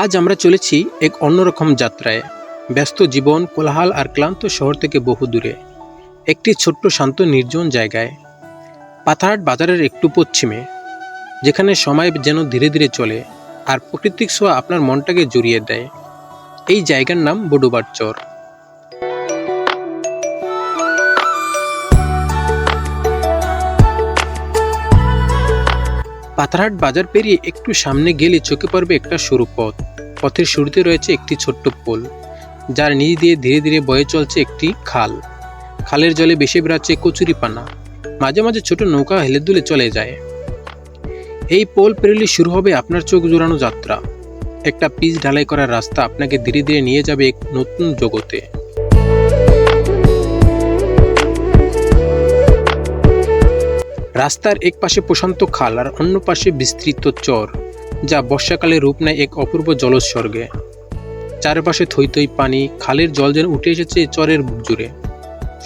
আজ আমরা চলেছি এক অন্যরকম যাত্রায়। ব্যস্ত জীবন, কোলাহাল আর ক্লান্ত শহর থেকে বহু দূরে। একটি ছোট্ট, শান্ত, নির্জন জায়গায়। পাথারহাট বাজারের একটু পশ্চিমে, যেখানে সময় যেন ধীরে ধীরে চলে আর প্রকৃতিক ছোঁয়া আপনার মনটাকে জড়িয়ে দেয়। এই জায়গার নাম বডুবার চর পাথারহাট বাজার পেরিয়ে একটু সামনে গেলে চোখে পড়বে একটা সরু পথ। পথের শুরুতে রয়েছে একটি ছোট্ট পোল, যার নিচ দিয়ে ধীরে ধীরে বয়ে চলছে একটি খাল। খালের জলে বেশি বেড়াচ্ছে কচুরি পানা। মাঝে মাঝে ছোট নৌকা হেলে দুলে চলে যায়। এই পোল পেরোলে শুরু হবে আপনার চোখ জোড়ানো যাত্রা। একটা পিচ ঢালাই করার রাস্তা আপনাকে ধীরে ধীরে নিয়ে যাবে এক নতুন জগতে। রাস্তার এক পাশে প্রশান্ত খাল আর অন্য পাশে বিস্তৃত চর, যা বর্ষাকালে রূপ নেয় এক অপূর্ব জলস্বর্গে। চারপাশে থই থই পানি, খালের জল যেন উঠে এসেছে চরের বুক জুড়ে।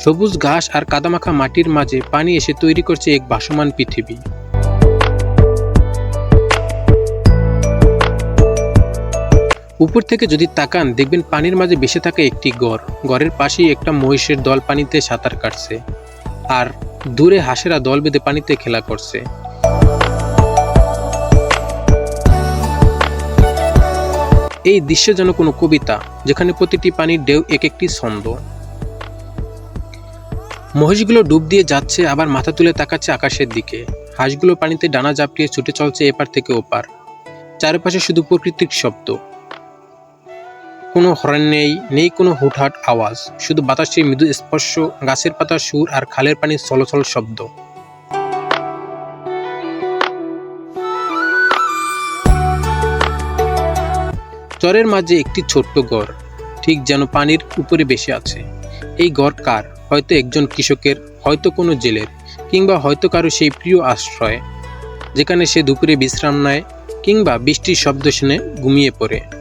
সবুজ ঘাস আর কাদামাখা মাটির মাঝে পানি এসে তৈরি করছে এক ভাসমান পৃথিবী। উপর থেকে যদি তাকান, দেখবেন পানির মাঝে বেসে থাকা একটি গড়। গড়ের পাশেই একটা মহিষের দল পানিতে সাঁতার কাটছে। আর দূরে হাঁসেরা দল বেঁধে পানিতে খেলা করছে। এই দৃশ্য যেন কোনো কবিতা, যেখানে প্রতিটি পানির ঢেউ এক একটি ছন্দ। মহিষগুলো ডুব দিয়ে যাচ্ছে, আবার মাথা তুলে তাকাচ্ছে আকাশের দিকে। হাঁসগুলো পানিতে ডানা জাপটিয়ে ছুটে চলছে এপার থেকে ওপার। চারপাশে শুধু প্রকৃতিক শব্দ। কোনো হর্ন নেই নেই কোনো হুটহাট আওয়াজ। শুধু বাতাসের মৃদু স্পর্শ, গাছের পাতার সুর আর খালের পানির চলচল শব্দ। চরের মাঝে একটি ছোট্ট গড়, ঠিক যেন পানির উপরে বেশি আছে। এই গড় কার? হয়তো একজন কৃষকের, হয়তো কোনো জেলের, কিংবা হয়তো কারও সেই প্রিয় আশ্রয়, যেখানে সে দুপুরে বিশ্রাম নেয়, কিংবা বৃষ্টির শব্দ শুনে ঘুমিয়ে পড়ে।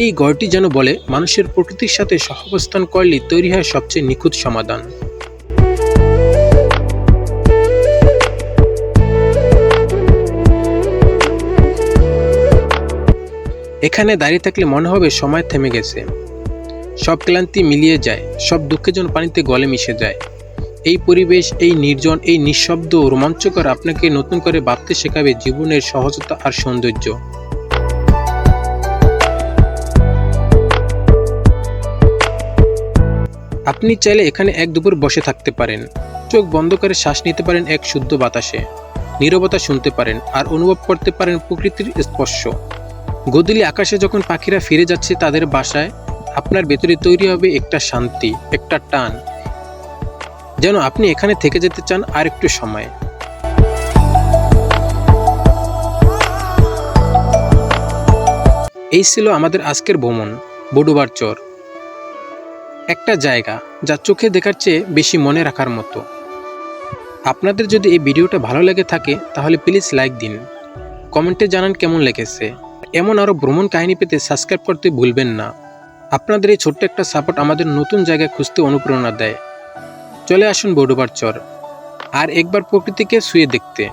এই গড়টি যেন বলে, মানুষের প্রকৃতির সাথে সহাবস্থান করলে তৈরি হয় সবচেয়ে নিখুঁত সমাধান। এখানে দাঁড়িয়ে থাকলে মনে হবে সময় থেমে গেছে। সব ক্লান্তি মিলিয়ে যায়, সব দুঃখে যেন পানিতে গলে মিশে যায়। এই পরিবেশ, এই নির্জন, এই নিঃশব্দ রোমাঞ্চকর আপনাকে নতুন করে ভাবতে শেখাবে জীবনের সহজতা আর সৌন্দর্য। আপনি চাইলে এখানে এক দুপুর বসে থাকতে পারেন। চোখ বন্ধ করে শ্বাস নিতে পারেন এক শুদ্ধ বাতাসে। নীরবতা শুনতে পারেন আর অনুভব করতে পারেন প্রকৃতির স্পর্শ। গদিলি আকাশে যখন পাখিরা ফিরে যাচ্ছে তাদের বাসায়, আপনার ভেতরে তৈরি হবে একটা শান্তি, একটা টান। যেন আপনি এখানে থেকে যেতে চান আর একটু সময়। এই ছিল আমাদের আজকের ভ্রমণ বডুবার চর। একটা জায়গা যা চোখে দেখার চেয়ে বেশি মনে রাখার মতো। আপনাদের যদি এই ভিডিওটা ভালো লেগে থাকে, তাহলে প্লিজ লাইক দিন। কমেন্টে জানান কেমন লেগেছে। এমন আরও ভ্রমণ কাহিনী পেতে সাবস্ক্রাইব করতে ভুলবেন না। আপনাদের এই ছোট্ট একটা সাপোর্ট আমাদের নতুন জায়গায় খুঁজতে অনুপ্রেরণা দেয়। চলে আসুন বডুবার চর। আর একবার প্রকৃতিকে শুয়ে দেখতে।